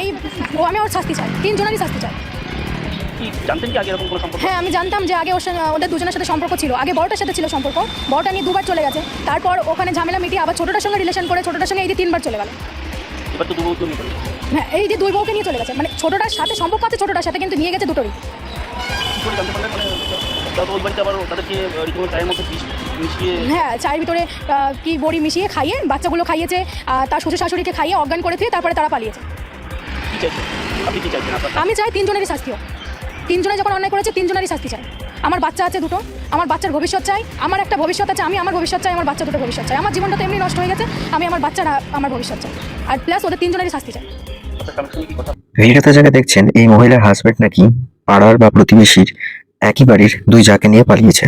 এই ও আমি ওর শাস্তি চাই। তিনজনেরই শাস্তি চাই। কি জানতেন কি আগে এরকম কোনো সম্পর্ক? হ্যাঁ আমি জানতাম যে আগে ওর সঙ্গে ওদের দুজনের সাথে সম্পর্ক ছিল। আগে বড়টার সাথে ছিল সম্পর্ক। বড়টা নিয়ে দুবার চলে গেছে। তারপর ওখানে ঝামেলা মিটিয়ে আবার ছোটটার সঙ্গে রিলেশন করে ছোটটার সঙ্গে এই যে তিনবার চলে গেল। এবার তো হ্যাঁ এই যে দুই বউকে নিয়ে চলে গেছে। মানে ছোটটার সাথে সম্পর্ক আছে ছোটটার সাথে কিন্তু নিয়ে গেছে দুটোরই। মানে হ্যাঁ চায়ের ভিতরে কি বড়ি মিশিয়ে খাইয়ে বাচ্চাগুলো খাইয়েছে আর তার শ্বশুর শাশুড়িকে খাইয়ে অজ্ঞান করে দিয়ে তারপরে তারা পালিয়েছে। কি চাইছেন? আপনি কি চাইছেন আপনার আমি চাই তিনজনেরই শাস্তি হোক। তিনজনে যখন অন্যায় করেছে তিনজনেরই শাস্তি চাই। আমার বাচ্চা আছে দুটো আমার বাচ্চার ভবিষ্যৎ চাই আমার একটা ভবিষ্যৎ আছে আমি আমার ভবিষ্যৎ চাই আমার বাচ্চা দুটো ভবিষ্যৎ চাই। আমার জীবনটা তো এমনি নষ্ট হয়ে গেছে আমি আমার বাচ্চার আমার ভবিষ্যৎ চাই। আর প্লাস ওদের তিনজনেরই শাস্তি চাই। কথা ভিডিওতে যাকে দেখছেন এই মহিলার হাজবেন্ড নাকি পাড়ার বা প্রতিবেশীর একই বাড়ির দুই যাকে নিয়ে পালিয়েছে।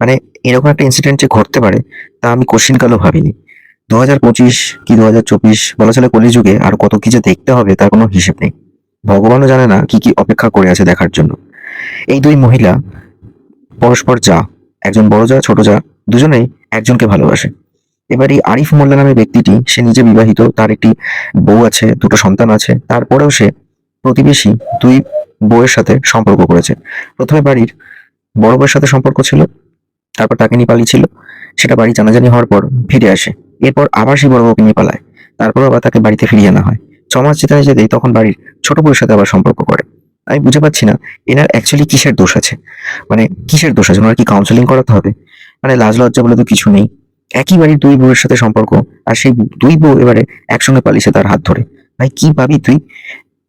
মানে এরকম একটা ইনসিডেন্ট যে ঘটতে পারে তা আমি কোশ্চিনকালও ভাবিনি। দু হাজার পঁচিশ কি দু হাজার চব্বিশ বলা চলে কলিযুগে আর কত কি যে দেখতে হবে তার কোনো হিসেব নেই। ভগবানও জানে না কি কি অপেক্ষা করে আছে দেখার জন্য। এই দুই মহিলা পরস্পর যা, একজন বড় যা, ছোট যা, দুজনেই একজনকে ভালোবাসে। এবার এই আরিফ মোল্লা নামে ব্যক্তিটি, সে নিজে বিবাহিত, তার একটি বউ আছে, দুটো সন্তান আছে, তারপরেও সে প্রতিবেশী দুই বউয়ের সাথে সম্পর্ক করেছে। প্রথমে বাড়ির বড় বউয়ের সাথে সম্পর্ক ছিল, তারপর তাকে নিয়ে পালিয়েছিল সেটা বাড়ি জানাজানি হওয়ার পর ফিরে আসে। এরপর আবার সেই বড় বউকে নিয়ে পালায়। তারপর আবার তাকে বাড়িতে ফিরিয়ে আনা হয়। ছ মাস যেতে যেতেই তখন বাড়ির ছোট বউয়ের সাথে আবার সম্পর্ক করে। আমি বুঝে পাচ্ছি না, এনার অ্যাকচুয়ালি কিসের দোষ আছে? মানে কিসের দোষ আছে? ওনার কি কাউন্সেলিং করাতে হবে? মানে লাজ লজ্জা বলে তো কিছু নেই। একই বাড়ির দুই বউয়ের সাথে সম্পর্ক, আর সেই দুই বউ এবারে একসঙ্গে পালিয়েছে তার হাত ধরে। ভাই, কি পাবি তুই?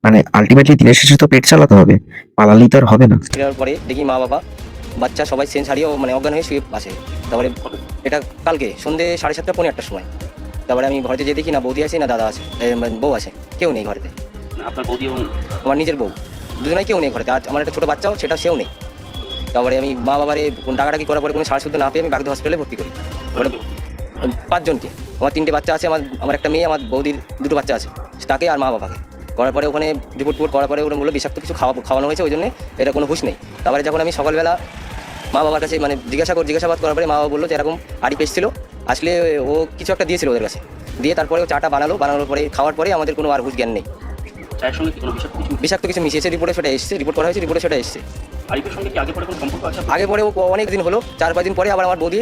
মানে আলটিমেটলি দিনের শেষে তো পেট চালাতে হবে। পালালেই তো আর হবে না। পরে দেখি মা বাবা বাচ্চা সবাই সেন্স হারিয়ে মানে অজ্ঞান হয়ে শুয়ে আসে তারপরে এটা কালকে সন্ধে সাড়ে সাতটা পনেরো আটটার সময়। তারপরে আমি ঘরেতে যে দেখি না বৌদি আছে না দাদা আছে মানে বউ আছে কেউ নেই ঘরেতে। আপনার বৌদি এবং আমার নিজের বউ। দুজনেই কেউ নেই ঘরেতে আর আমার একটা ছোটো বাচ্চাও সেটা সেও নেই। তারপরে আমি মা বাবারে টাকাটাকি করার পরে কোনো সারা শুদ্ধ না পেয়ে আমি বাগদা হসপিটালে ভর্তি করি। তারপরে পাঁচজনকে। আমার তিনটে বাচ্চা আছে আমার আমার একটা মেয়ে আমার বৌদির দুটো বাচ্চা আছে তাকে আর মা বাবাকে। করার পরে ওখানে রিপোর্ট টিপোর্ট করার পরে ওরা বলল বিষাক্ত কিছু খাওয়া খাওয়ানো হয়েছে ওই জন্য এটা কোনো হুশ নেই। তারপরে যখন আমি সকালবেলা মা বাবার কাছে মানে জিজ্ঞাসা করে জিজ্ঞাসাবাদ করার পরে মা বাবা বলল যে এরকম আড়ি পেয়েছিল। আসলে ও কিছু একটা দিয়েছিল ওদের কাছে। দিয়ে তারপরে ও চাটা বানালো বানানোর পরে খাওয়ার পরে আমাদের কোনো আর হুশ জ্ঞান নেই। চায়ের সঙ্গে কি কোনো বিষয় কিছু বিষাক্ত কিছু মিশিয়েছে রিপোর্টে সেটা এসছে রিপোর্ট করা হয়েছে রিপোর্টে সেটা এসছে। আগে পরে ও অনেক দিন হলো চার পাঁচ দিন পরে আবার আমার বৌদি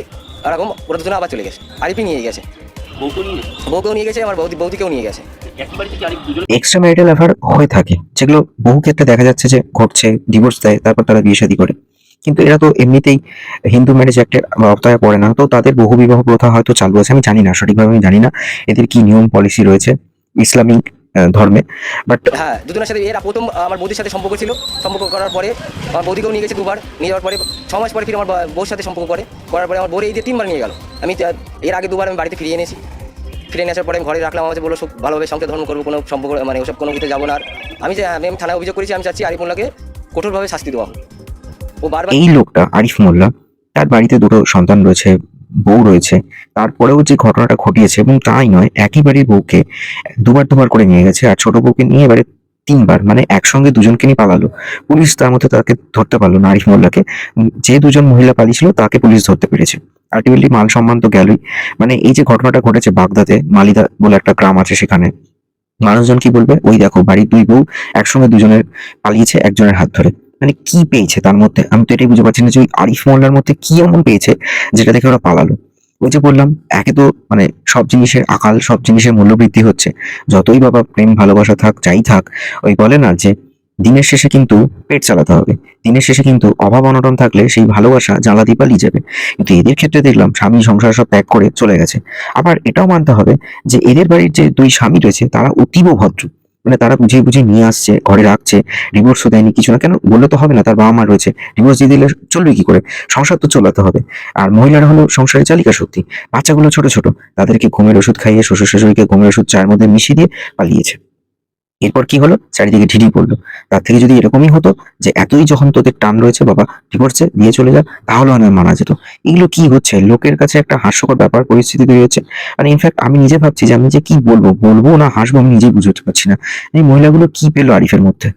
এরকম ওরা দুজনে আবার চলে গেছে। আরিফই নিয়ে গেছে। বউকেও নিয়ে গেছে? বউকেও নিয়ে গেছে আমার বৌদি বৌদিকেও নিয়ে গেছে। আরিফ এক্সট্রা ম্যারিটাল অ্যাফার হয়ে থাকে যেগুলো বহু ক্ষেত্রে দেখা যাচ্ছে যে ঘটছে ডিভোর্স দেয় তারপর তারা বিয়ে শাদী করে। কিন্তু এরা তো এমনিতেই হিন্দু ম্যারেজ অ্যাক্টের আওতায় পড়ে না। তো তাদের বহু বিবাহ প্রথা হয়তো চালু আছে, আমি জানি না, সঠিকভাবে আমি জানি না। এদের কি নিয়ম পলিসি রয়েছে ইসলামিক ধর্মে? বাট হ্যাঁ দুজনের সাথে এরা প্রথম আমার বৌদির সাথে সম্পর্ক ছিল, সম্পর্ক করার পরে আমার বৌদিকেও নিয়ে গেছে দুবার, নিয়ে যাওয়ার পরে ছ মাস পরে ফিরে আমার বউর সাথে সম্পর্ক করে, করার পরে আমার বউরে এই যে তিনবার নিয়ে গেল। আমি এর আগে দুবার আমি বাড়িতে ফিরিয়ে এনেছি। ফিরে নিয়ে আসার পরে আমি ঘরে রাখলাম, আমাকে বলল সব ভালোভাবে সংসার ধর্ম করব, কোনো সম্পর্ক মানে ওসব কোনো কিছু যাব না আর। আমি যে আমি থানায় অভিযোগ করেছি, আমি চাচ্ছি আরিফুল্লাহকে কঠোরভাবে শাস্তি দেওয়া হোক। এই লোকটা আরিফ মোল্লা, তার বাড়িতে দুটো সন্তান রয়েছে, বউ রয়েছে। তারপরেও যে ঘটনাটা ঘটিয়েছে, এবং তাই নয় একই বাড়ির বউকে দুবার দুবার করে নিয়ে গেছে, আর ছোট বউকে নিয়ে এবারে তিনবার মানে একসঙ্গে দুজনকে নিয়ে পালালো। পুলিশ তার মধ্যে তাকে ধরতে পারল না আরিফ মোল্লাকে। যে দুজন মহিলা পালিয়েছিল, তাকে পুলিশ ধরতে পেরেছে। আলটিমেটলি মাল সম্মান তো গেলই। মানে এই যে ঘটনাটা ঘটেছে বাগদাতে মালিদা বলে একটা গ্রাম আছে সেখানে, মানুষজন কি বলবে? ওই দেখো, বাড়ির দুই বউ একসঙ্গে দুজনের পালিয়েছে একজনের হাত ধরে। মানে কি পেয়েছে তার মধ্যে? আমি তো এটাই বুঝতে পারছি না যে ওই আরিফ মোল্লার মধ্যে কি এমন পেয়েছে যেটা দেখে ওরা পালালো? ওই যে বললাম, একে তো মানে সব জিনিসের আকাল, সব জিনিসের মূল্য বৃদ্ধি হচ্ছে। যতই বাবা প্রেম, ভালোবাসা থাক, যাই থাক, ওই বলে না যে দিনের শেষে কিন্তু পেট চালাতে হবে। দিনের শেষে কিন্তু অভাব, অনটন থাকলে সেই ভালোবাসা জ্বালা দিয়ে পালিয়ে যাবে। কিন্তু এদের ক্ষেত্রে দেখলাম স্বামী সংসার সব ত্যাগ করে চলে গেছে। আবার এটাও মানতে হবে যে এদের বাড়ির যে দুই স্বামী রয়েছে, তারা অতীব ভদ্র। মানে তারা বুঝিয়ে বুঝিয়ে নিয়ে আসছে, ঘরে রাখছে ডিভোর্সও দেয়নি, কিছু না। কেন? বললে তো হবে না, তার বাবা মা রয়েছে। ডিভোর্স দিয়ে দিলে চলবে কি করে? সংসার তো চলাতে হবে। আর মহিলারা হলো সংসারের চালিকা শক্তি। বাচ্চাগুলো ছোট ছোট, তাদেরকে ঘুমের ওষুধ খাইয়ে, শ্বশুর শাশুড়িকে ঘুমের ওষুধ চায়ের মধ্যে মিশিয়ে দিয়ে পালিয়েছে। এরপর কি হলো? চারিদিকে ঢিঢি পড়ল। তার থেকে যদি এরকমই হতো যে এতই যখন তোদের টান রয়েছে, বাবা ডিভোর্সে দিয়ে চলে যা তাহলে অনেক মানা যেত। এগুলো কি হচ্ছে? লোকের কাছে একটা হাস্যকর ব্যাপার, পরিস্থিতি তৈরি হচ্ছে। মানে ইনফ্যাক্ট আমি নিজে ভাবছি যে আমি যে কি বলব? বলব না, হাসবো, আমি নিজেই বুঝতে পারছি না। এই মহিলাগুলো কি পেল আরিফের মধ্যে?